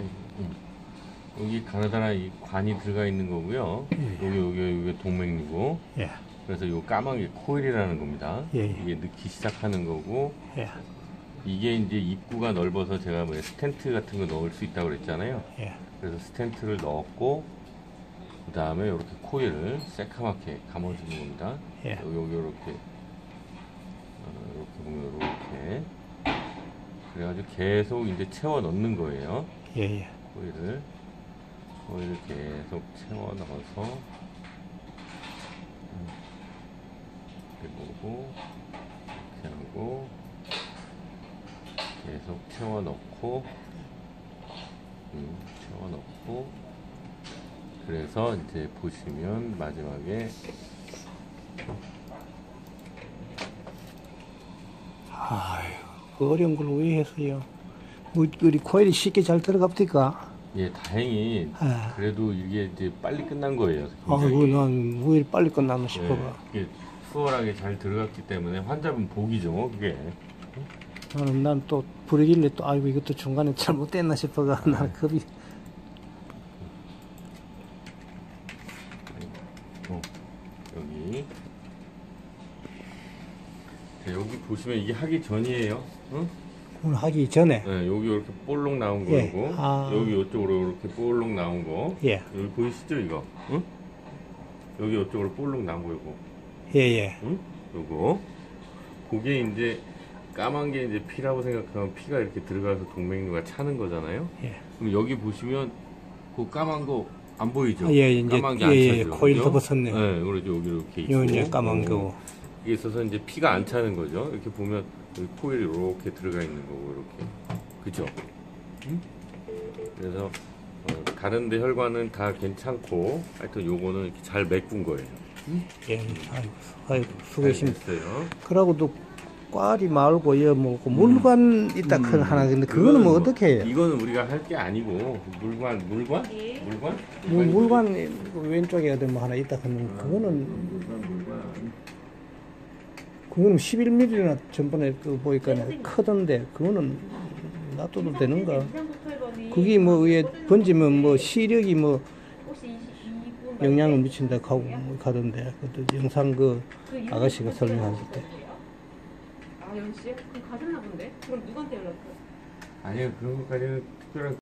음. 여기 가나다라 이 관이 들어가 있는 거고요. 예. 여기 여기 여기 동맥이고. 예. 그래서 요 까만 게 코일이라는 겁니다. 예, 예. 이게 넣기 시작하는 거고 예. 이게 이제 입구가 넓어서 제가 뭐 스텐트 같은 거 넣을 수 있다고 그랬잖아요. 예. 그래서 스텐트를 넣었고 그 다음에 이렇게 코일을 새카맣게 감아주는 겁니다. 예. 여기 여기 이렇게 어, 이렇게 보면 이렇게 그래가지고 계속 이제 채워 넣는 거예요. 예. 예. 코일을 코일을 계속 채워 넣어서 음, 이렇게 보고 이렇게 하고 계속 채워 넣고 음, 채워 넣고 그래서 이제 보시면 마지막에 아유, 그 어려운 걸왜 했어요? 뭐, 우리 코일이 쉽게 잘 들어갑니까? 예 다행히 아, 그래도 이게 이제 빨리 끝난 거예요. 아이고, 난왜 빨리 끝나나 싶어가. 예, 수월하게 잘 들어갔기 때문에 환자분 복이죠, 뭐, 그게. 나는 난또 부르길래 또 아이고 이것도 중간에 잘못됐나 싶어가 나는 겁이 어, 여기. 자, 여기 보시면 이게 하기 전이에요. 응? 오늘 하기 전에 네, 여기 이렇게 볼록 나온 예. 거고, 아. 여기 이쪽으로 이렇게 볼록 나온 거. 예. 여기 보이시죠, 이거? 응? 여기 이쪽으로 볼록 나온 거, 이거. 예예 응? 요거. 그게 이제 까만 게 이제 피라고 생각하면 피가 이렇게 들어가서 동맥류가 차는 거잖아요. 예. 그럼 여기 보시면 그 까만 거 안 보이죠? 아, 예, 이제 까만 게 안 예, 예, 차죠. 코일 그죠? 접었었네요. 네, 그렇죠. 여기 이렇게 있고. 요 이제 까만 어, 거고 이게 있어서 이제 피가 안 차는 거죠. 이렇게 보면 여기 코일이 이렇게 들어가 있는 거고 이렇게. 그죠? 응? 그래서 어, 다른데 혈관은 다 괜찮고 하여튼 요거는 이렇게 잘 메꾼 거예요. 예 아이고 아이고 수고하십니다. 됐어요. 그러고도 꽈리 말고 여뭐 물관 있다 큰 하나 근데 그거는 뭐 음. 이거는 어떻게 해요? 이거는 우리가 할 게 아니고 물관 물관 물관 뭐 물관 왼쪽에 어디 뭐 하나 있다 하는 그거는 물관 물관 그거는 11mm나 전번에 그 보니까 크던데 그거는 놔둬도 되는가? 그게 뭐 위에 번지면 뭐 시력이 뭐 영향을 미친다 하고 뭐 가던데 그것도 영상 그 아가씨가 설명하실 때 아, 연씨? 그럼 가셨나 본데? 그럼 누구한테 연락해? 아니요 그런 것까지는 특별한